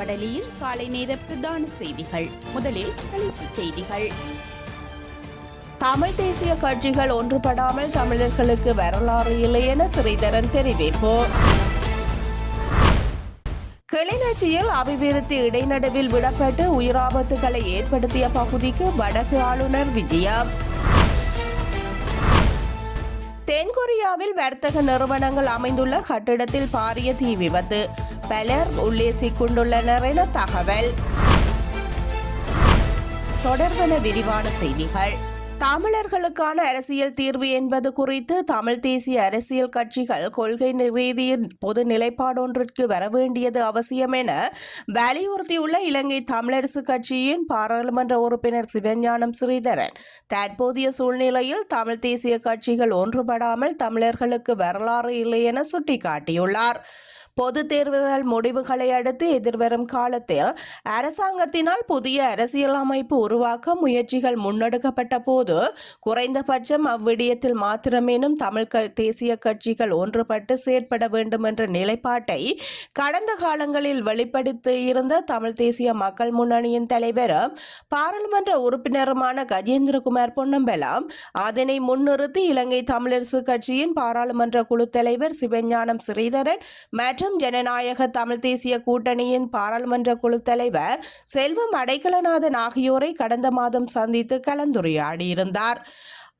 வடலியில் காலை நேர பிரதான செய்திகள். முதலில் தலைப்புச் செய்திகள். தமிழ் தேசிய கட்சிகள் ஒன்றுபடாமல் தமிழர்களுக்கு வரலாறு இல்லை என ஸ்ரீதரன் தெரிவிப்பு. கிளிநொச்சியில் அபிவிருத்தி இடைநடுவில் விடப்பட்டு உயிராபத்துகளை ஏற்படுத்திய பகுதிக்கு வடக்கு ஆளுநர் விஜயம். தென்கொரியாவில் வர்த்தக நிறுவனங்கள் அமைந்துள்ள கட்டிடத்தில் பாரிய தீ விபத்து. பலர் உள்ளே சிக்கொண்டுள்ளனர் என தகவல். தொடர்பன விரிவான செய்திகள். தமிழர்களுக்கான அரசியல் தீர்வு என்பது குறித்து தமிழ் தேசிய அரசியல் கட்சிகள் கொள்கை ரீதியின் பொது நிலைப்பாடொன்றிற்கு வரவேண்டியது அவசியம் என வலியுறுத்தியுள்ள இலங்கை தமிழரசு கட்சியின் பாராளுமன்ற உறுப்பினர் சிவஞானம் ஸ்ரீதரன். தற்போதைய சூழ்நிலையில் தமிழ் தேசிய கட்சிகள் ஒன்றுபடாமல் தமிழர்களுக்கு வரலாறு இல்லை என சுட்டிக்காட்டியுள்ளார். பொது தேர்தல் முடிவுகளை அடுத்து எதிர்வரும் காலத்தில் அரசாங்கத்தினால் புதிய அரசியல் அமைப்பு உருவாக்க முயற்சிகள் முன்னெடுக்கப்பட்ட போது குறைந்தபட்சம் அவ்விடயத்தில் மாத்திரமேனும் தமிழ் தேசிய கட்சிகள் ஒன்றுபட்டு செயற்பட வேண்டும் என்ற நிலைப்பாட்டை கடந்த காலங்களில் வெளிப்படுத்தி இருந்த தமிழ் தேசிய மக்கள் முன்னணியின் தலைவரும் பாராளுமன்ற உறுப்பினருமான கஜேந்திரகுமார் பொன்னம்பலம் அதனை முன்னிறுத்தி இலங்கை தமிழரசு கட்சியின் பாராளுமன்ற குழு தலைவர் சிவஞானம் ஸ்ரீதரன் மற்றும் ஜனநாயக தமிழ் தேசிய கூட்டணியின் பாராளுமன்ற குழு தலைவர் செல்வம் அடைக்கலநாதன் ஆகியோரை கடந்த மாதம் சந்தித்து கலந்துரையாடியிருந்தார்.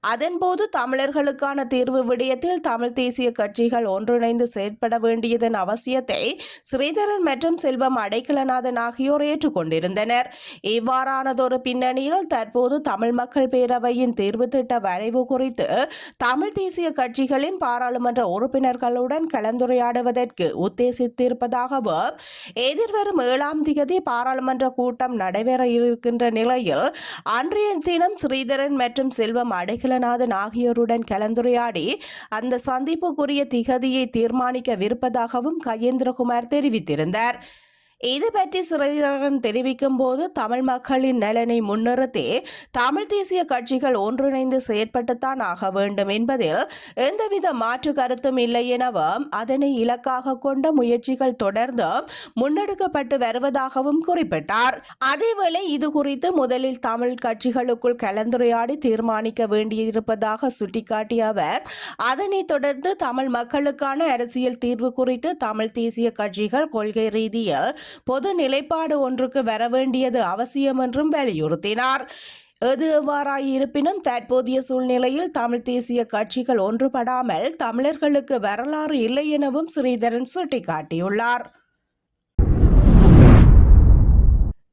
அதன்போது தமிழர்களுக்கான தீர்வு விடயத்தில் தமிழ் தேசிய கட்சிகள் ஒன்றிணைந்து செயற்பட வேண்டியதன் அவசியத்தை ஸ்ரீதரன் மற்றும் செல்வம் அடைக்கலநாதன் ஆகியோர் ஏற்றுக்கொண்டிருந்தனர். இவ்வாறானதொரு பின்னணியில் தற்போது தமிழ் மக்கள் பேரவையின் தீர்வு திட்ட வரைவு குறித்து தமிழ் தேசிய கட்சிகளின் பாராளுமன்ற உறுப்பினர்களுடன் கலந்துரையாடுவதற்கு உத்தேசித்திருப்பதாகவும் எதிர்வரும் ஏழாம் தேதி பாராளுமன்ற கூட்டம் நடைபெற இருக்கின்ற நிலையில் அன்றைய தினம் ஸ்ரீதரன் மற்றும் செல்வம் அடைக்கலநாதன் ஆகியோருடன் கலந்துரையாடி அந்த சந்திப்புக்குரிய திகதியை தீர்மானிக்கவிருப்பதாகவும் கயேந்திரகுமார் தெரிவித்திருந்தார். இது பற்றி சிறைதரன் தெரிவிக்கும் போது தமிழ் மக்களின் நலனை முன்னிறுத்தி தமிழ் தேசிய கட்சிகள் ஒன்றிணைந்து செயற்பட்டுத்தான் ஆக வேண்டும் என்பதில் எந்தவித மாற்று கருத்தும் இல்லை எனவும் அதனை இலக்காக கொண்ட முயற்சிகள் தொடர்ந்து முன்னெடுக்கப்பட்டு வருவதாகவும் குறிப்பிட்டார். அதேவேளை இது குறித்து முதலில் தமிழ் கட்சிகளுக்குள் கலந்துரையாடி தீர்மானிக்க வேண்டியிருப்பதாக சுட்டிக்காட்டிய அவர் அதனைத் தொடர்ந்து தமிழ் மக்களுக்கான அரசியல் தீர்வு குறித்து தமிழ் தேசிய கட்சிகள் கொள்கை ரீதியில் பொது நிலைப்பாடு ஒன்றுக்கு வரவேண்டியது அவசியம் என்றும் வலியுறுத்தினார். எது எவ்வாறாயிருப்பினும் தற்போதைய சூழ்நிலையில் தமிழ் தேசிய கட்சிகள் ஒன்றுபடாமல் தமிழர்களுக்கு வரலாறு இல்லை எனவும் ஸ்ரீதரன் சுட்டிக்காட்டியுள்ளார்.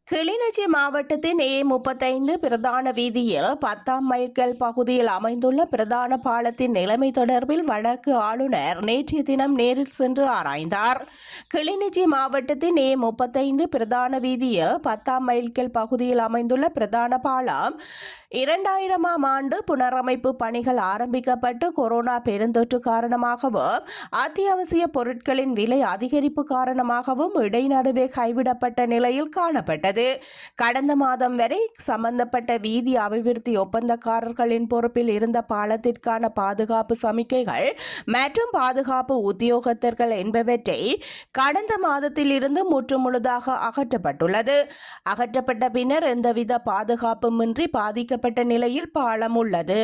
கிளிநொச்சி மாவட்டத்தின் ஏ முப்பத்தைந்து பிரதான வீதியில் பத்தாம் மைல்கல் பகுதியில் அமைந்துள்ள பிரதான பாலத்தின் நிலைமை தொடர்பில் வடக்கு ஆளுநர் நேற்றைய தினம் நேரில் சென்று ஆராய்ந்தார். கிளிநொச்சி மாவட்டத்தின் ஏ முப்பத்தைந்து பிரதான வீதியில் பத்தாம் மைல்கல் பகுதியில் அமைந்துள்ள பிரதான பாலம் இரண்டாயிரமாம் ஆண்டு புனரமைப்பு பணிகள் ஆரம்பிக்கப்பட்டு கொரோனா பெருந்தொற்று காரணமாகவும் அத்தியாவசிய பொருட்களின் விலை அதிகரிப்பு காரணமாகவும் இடைநடுவே கைவிடப்பட்ட நிலையில் காணப்பட்டது. கடந்த மாதம் வரை சம்பந்தப்பட்ட வீதி அபிவிருத்தி ஒப்பந்தக்காரர்களின் பொறுப்பில் இருந்த பாலத்திற்கான பாதுகாப்பு சமிக்கைகள் மற்றும் பாதுகாப்பு உத்தியோகத்தர்கள் என்பவற்றை கடந்த மாதத்தில் இருந்து முற்றுமுழுதாக அகற்றப்பட்டுள்ளது. அகற்றப்பட்ட பின்னர் எந்தவித பாதுகாப்புமின்றி பாதிக்க பாதிக்கப்பட்ட நிலையில் பாலம் உள்ளது.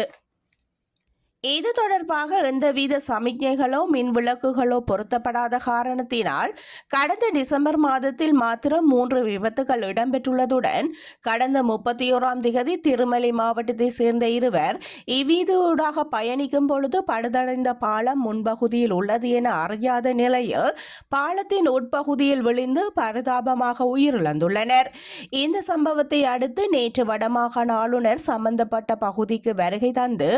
இது தொடர்பாக எந்தவித சமிக்ஞைகளோ மின் விளக்குகளோ பொருத்தப்படாத காரணத்தினால் கடந்த டிசம்பர் மாதத்தில் மாத்திரம் மூன்று விபத்துகள் இடம்பெற்றுள்ளதுடன் கடந்த முப்பத்தி ஓராம் திகதி திருமலை மாவட்டத்தை சேர்ந்த இருவர் இவ்வீதியூடாக பயணிக்கும் பொழுது படுதடைந்த பாலம் முன்பகுதியில் உள்ளது என அறியாத நிலையில் பாலத்தின் உட்பகுதியில் விழுந்து பரிதாபமாக உயிரிழந்துள்ளனர். இந்த சம்பவத்தை அடுத்து நேற்று வடமாகாண ஆளுநர் சம்பந்தப்பட்ட பகுதிக்கு வருகை தந்து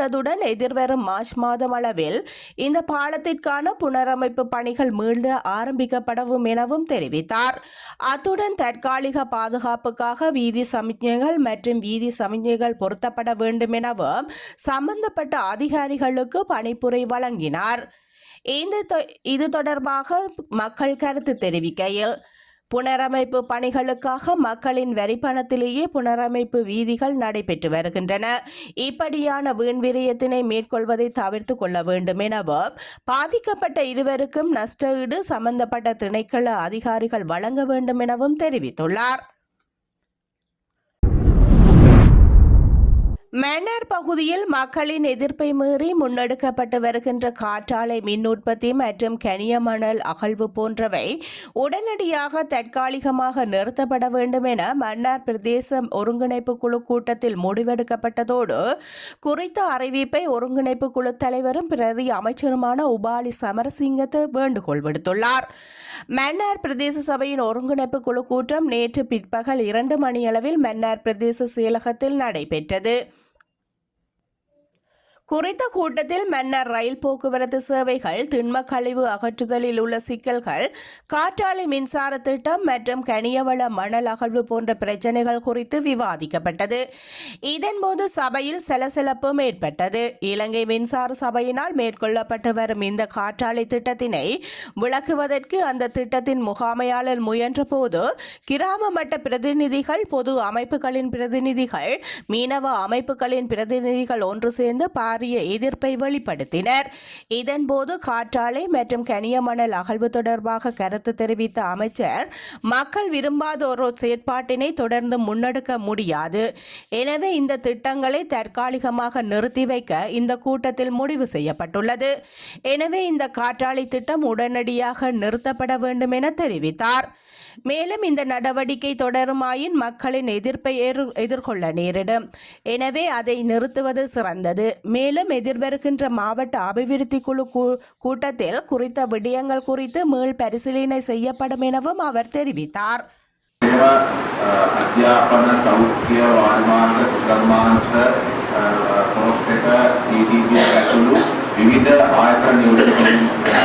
பார்வையிட்டதுடன் எதிர்வரும் மார்ச் மாதம் அளவில் இந்த பாலத்திற்கான புனரமைப்பு பணிகள் மீண்டு ஆரம்பிக்கப்படவும் எனவும் தெரிவித்தார். அத்துடன் தற்காலிக பாதுகாப்புக்காக வீதி சமிக்ஞைகள் மற்றும் வீதி சமிக்ஞைகள் பொருத்தப்பட வேண்டும் எனவும் சம்பந்தப்பட்ட அதிகாரிகளுக்கு பணிப்புரை வழங்கினார். இந்த தொ- இது தொடர்பாக மக்கள் கருத்து தெரிவிக்கையில் புனரமைப்பு பணிகளுக்காக மக்களின் வரிப்பணத்திலேயே புனரமைப்பு வீதிகள் நடைபெற்று வருகின்றன. இப்படியான வீண் விரயத்தினை மேற்கொள்வதை தவிர்த்து கொள்ள வேண்டும் எனவும் பாதிக்கப்பட்ட இருவருக்கும் நஷ்ட ஈடு சம்பந்தப்பட்ட திணைக்கள அதிகாரிகள் வழங்க வேண்டும் எனவும் தெரிவித்துள்ளார். மன்னார் பகுதியில் மக்களின் எதிர்ப்பை மீறி முன்னெடுக்கப்பட்டு வருகின்ற காற்றாலை மின் உற்பத்தி மற்றும் கனியமணல் அகழ்வு போன்றவை உடனடியாக தற்காலிகமாக நிறுத்தப்பட வேண்டும் என மன்னார் பிரதேச ஒருங்கிணைப்பு குழு கூட்டத்தில் முடிவெடுக்கப்பட்டதோடு குறித்த அறிவிப்பை ஒருங்கிணைப்பு குழு தலைவரும் பிரதி அமைச்சருமான உபாலி சமரசிங்கத்து வேண்டுகோள் விடுத்துள்ளார். மன்னார் பிரதேச சபையின் ஒருங்கிணைப்பு குழு கூட்டம் நேற்று பிற்பகல் இரண்டு மணியளவில் மன்னார் பிரதேச செயலகத்தில் நடைபெற்றது. குறித்த கூட்டத்தில் மன்னர் ரயில் போக்குவரத்து சேவைகள் திண்ம கழிவு அகற்றுதலில் உள்ள சிக்கல்கள் காற்றாலை மின்சார திட்டம் மற்றும் கனியவள மணல் அகழ்வு போன்ற பிரச்சனைகள் குறித்து விவாதிக்கப்பட்டது. இதன்போது சபையில் சலசலப்பும் ஏற்பட்டது. இலங்கை மின்சார சபையினால் மேற்கொள்ளப்பட்டு வரும் இந்த காற்றாலை திட்டத்தினை விளக்குவதற்கு அந்த திட்டத்தின் முகாமையாளர் முயன்றபோது கிராம மட்ட பிரதிநிதிகள் பொது அமைப்புகளின் பிரதிநிதிகள் மீனவ அமைப்புகளின் பிரதிநிதிகள் ஒன்று சேர்ந்து பாரிய எதிர்ப்பை வெளிப்படுத்தினர். இதன்போது காற்றாலை மற்றும் கனியமணல் அகழ்வு தொடர்பாக கருத்து தெரிவித்த அமைச்சர் மக்கள் விரும்பாத ஒரு செயற்பாட்டினை தொடர்ந்து முன்னெடுக்க முடியாது. எனவே இந்த திட்டங்களை தற்காலிகமாக நிறுத்தி வைக்க இந்த கூட்டத்தில் முடிவு செய்யப்பட்டுள்ளது. எனவே இந்த காற்றாலை திட்டம் உடனடியாக நிறுத்தப்பட வேண்டும் என தெரிவித்தார். மேலும் இந்த நடவடிக்கை தொடருமாயின் மக்களின் எதிர்ப்பை எதிர்- எதிர்கொள்ள நேரிடும் எனவே அதை நிறுத்துவது சிறந்தது மேலும் எதிர்வருகின்ற மாவட்ட அபிவிருத்தி குழு கூ- கூட்டத்தில் குறித்த விடயங்கள் குறித்து மீள் பரிசீலனை செய்யப்படும் எனவும் அவர் தெரிவித்தார் ඒවා අ, අධ්‍යාපන සෞඛ්‍ය වාර්මාන්ත කර්මාන්ත පෝස්ට් එක CDB ඇතුළු විවිධ ආයතන නියෝජිත කිරීම, අ,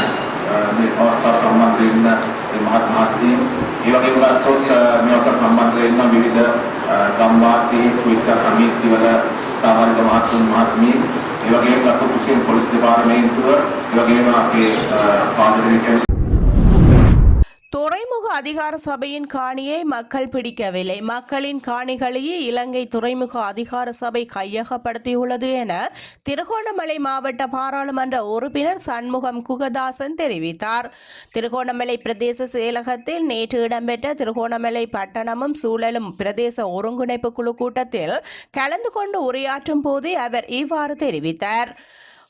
මේ අවස්ථා සම්බන්ධ වෙන්න ඒ මහත් මාත්‍රීන් ඒ වගේ උගත්තුත් මේවට සම්බන්ධ වෙන විවිධ ගම්වාසී සුවිතා සමිති වල ස්ථාවරික මහත්තුන් මහත්මී. ඒ වගේම අතු කුසියන් පොලිස් දෙපාර්තමේන්තුව. ඒ වගේම අපේ පාදරේ துறைமுக அதிகார சபையின் காணியை மக்கள் பிடிக்கவில்லை. மக்களின் காணிகளையே இலங்கை துறைமுக அதிகார சபை கையகப்படுத்தியுள்ளது என திருகோணமலை மாவட்ட பாராளுமன்ற உறுப்பினர் சண்முகம் குகதாசன் தெரிவித்தார். திருகோணமலை பிரதேச செயலகத்தில் நேற்று இடம்பெற்ற திருகோணமலை பட்டணமும் சூழலும் பிரதேச ஒருங்கிணைப்பு குழு கூட்டத்தில் கலந்து கொண்டு உரையாற்றும் போதே அவர் இவ்வாறு தெரிவித்தார்.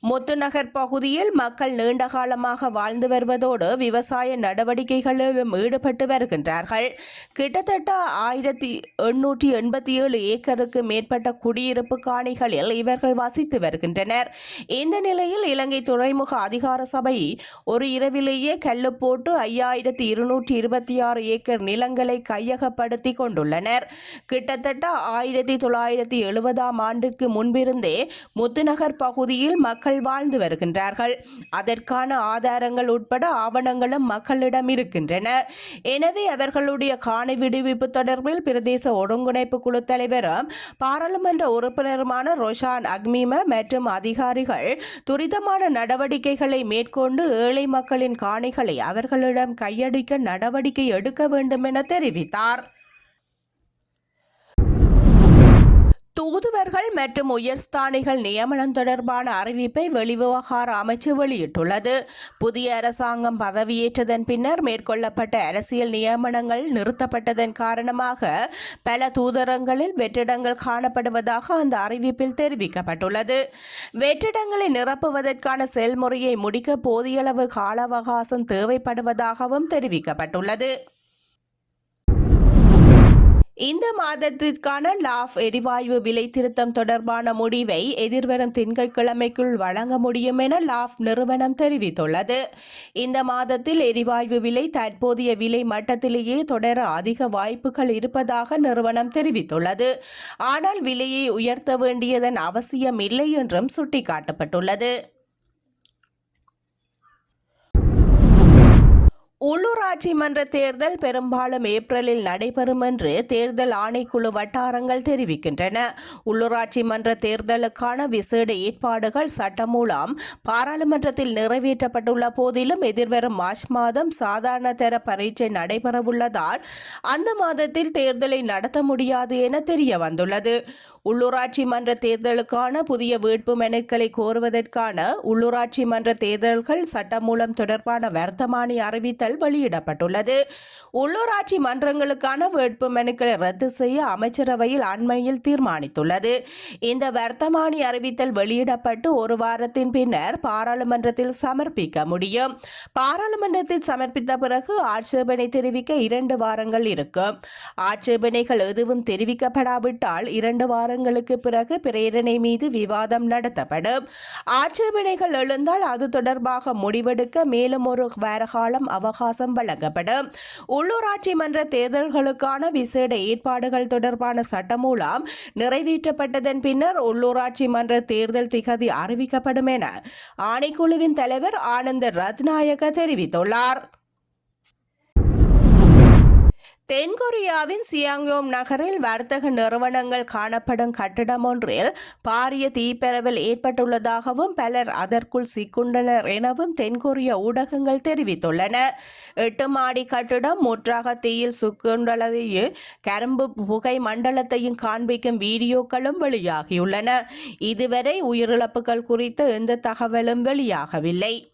முத்துநகர் பகுதியில் மக்கள் நீண்ட காலமாக வாழ்ந்து வருவதோடு விவசாய நடவடிக்கைகளிலும் ஈடுபட்டு வருகின்றார்கள். கிட்டத்தட்ட ஆயிரத்தி எண்ணூற்றி எண்பத்தி ஏழு ஏக்கருக்கு மேற்பட்ட குடியிருப்பு காணிகளில் இவர்கள் வசித்து வருகின்றனர். இந்த நிலையில் இலங்கை துறைமுக அதிகார சபை ஒரு இரவிலேயே கல்லு போட்டு ஐயாயிரத்தி இருநூற்றி இருபத்தி ஆறு ஏக்கர் நிலங்களை கையகப்படுத்தி கொண்டுள்ளனர். கிட்டத்தட்ட ஆயிரத்தி தொள்ளாயிரத்தி எழுபதாம் ஆண்டுக்கு முன்பிருந்தே முத்துநகர் பகுதியில் மக்கள் வாழ்ந்து வருகின்றார்கள். அதற்கான ஆதாரங்கள் உட்பட ஆவணங்களும் மக்களிடம் இருக்கின்றன. எனவே அவர்களுடைய காணி விடுவிப்பு தொடர்பில் பிரதேச ஒருங்கிணைப்பு குழு தலைவரும் பாராளுமன்ற உறுப்பினருமான ரோஷான் அக்மீம மற்றும் அதிகாரிகள் துரிதமான நடவடிக்கைகளை மேற்கொண்டு ஏழை மக்களின் காணிகளை அவர்களிடம் கையடிக்க நடவடிக்கை எடுக்க வேண்டும் என தெரிவித்தார். தூதுவர்கள் மற்றும் உயர்ஸ்தானிகள் நியமனம் தொடர்பான அறிவிப்பை வெளிவிவகார அமைச்சு வெளியிட்டுள்ளது. புதிய அரசாங்கம் பதவியேற்றதன் பின்னர் மேற்கொள்ளப்பட்ட அரசியல் நியமனங்கள் நிறுத்தப்பட்டதன் காரணமாக பல தூதரங்களில் வெற்றிடங்கள் காணப்படுவதாக அந்த அறிவிப்பில் தெரிவிக்கப்பட்டுள்ளது. வெற்றிடங்களை நிரப்புவதற்கான செயல்முறையை முடிக்க போதியளவு கால அவகாசம் தேவைப்படுவதாகவும் தெரிவிக்கப்பட்டுள்ளது. இந்த மாதத்திற்கான லாஃப் எரிவாயு விலை திருத்தம் தொடர்பான முடிவை எதிர்வரும் திங்கட்கிழமைக்குள் வழங்க முடியும் என லாஃப் நிறுவனம் தெரிவித்துள்ளது. இந்த மாதத்தில் எரிவாயு விலை தற்போதைய விலை மட்டத்திலேயே தொடர அதிக வாய்ப்புகள் இருப்பதாக நிறுவனம் தெரிவித்துள்ளது. ஆனால் விலையை உயர்த்த வேண்டியதன் அவசியம் இல்லை என்றும் சுட்டிக்காட்டப்பட்டுள்ளது. உள்ளூராட்சி மன்ற தேர்தல் பெரும்பாலும் ஏப்ரலில் நடைபெறும் என்று தேர்தல் ஆணைக்குழு வட்டாரங்கள் தெரிவிக்கின்றன. உள்ளூராட்சி மன்ற தேர்தலுக்கான விசேட ஏற்பாடுகள் சட்டம் மூலம் பாராளுமன்றத்தில் நிறைவேற்றப்பட்டுள்ள போதிலும் எதிர்வரும் மார்ச் மாதம் சாதாரண தர பரீட்சை நடைபெறவுள்ளதால் அந்த மாதத்தில் தேர்தலை நடத்த முடியாது என தெரிய வந்துள்ளது உள்ளூராட்சி மன்ற தேர்தலுக்கான புதிய வேட்பு மனுக்களை கோருவதற்கான உள்ளூராட்சி மன்ற தேர்தல்கள் சட்டமூலம் தொடர்பான வர்த்தமானி அறிவித்தல் வெளியிடப்பட்டுள்ளது. உள்ளூராட்சி மன்றங்களுக்கான வேட்பு மனுக்களை ரத்து செய்ய அமைச்சரவையில் அண்மையில் தீர்மானித்துள்ளது. இந்த வர்த்தமானி அறிவித்தல் வெளியிடப்பட்டு ஒரு வாரத்தின் பின்னர் பாராளுமன்றத்தில் சமர்ப்பிக்க முடியும். பாராளுமன்றத்தில் சமர்ப்பித்த பிறகு ஆட்சேபனை தெரிவிக்க இரண்டு வாரங்கள் இருக்கும். ஆட்சேபனைகள் எதுவும் தெரிவிக்கப்படாவிட்டால் இரண்டு வாரங்களுக்கு பிறகு பிரேரணை மீது விவாதம் நடத்தப்படும். ஆட்சேபனைகள் எழுந்தால் அது தொடர்பாக முடிவெடுக்க மேலும் ஒரு வாரகாலம் அவகாசம் வழங்கப்படும். உள்ளூராட்சி மன்ற தேர்தல்களுக்கான விசேட ஏற்பாடுகள் தொடர்பான சட்டமூலம் நிறைவேற்றப்பட்டதன் பின்னர் உள்ளூராட்சி மன்ற தேர்தல் திகதி அறிவிக்கப்படும் என ஆணைக்குழுவின் தலைவர் ஆனந்த ரத்நாயக தெரிவித்துள்ளார். தென்கொரியாவின் சியாங்யோம் நகரில் வர்த்தக நிறுவனங்கள் காணப்படும் கட்டிடம் ஒன்றில் பாரிய தீப்பரவல் ஏற்பட்டுள்ளதாகவும் பலர் அதற்குள் சிக்குண்டனர் எனவும் தென்கொரிய ஊடகங்கள் தெரிவித்துள்ளன. எட்டு மாடி கட்டிடம் முற்றாக தீயில் சுக்குண்டதையும் கரும்பு புகை மண்டலத்தையும் காண்பிக்கும் வீடியோக்களும் வெளியாகியுள்ளன. இதுவரை உயிரிழப்புகள் குறித்து எந்த தகவலும் வெளியாகவில்லை.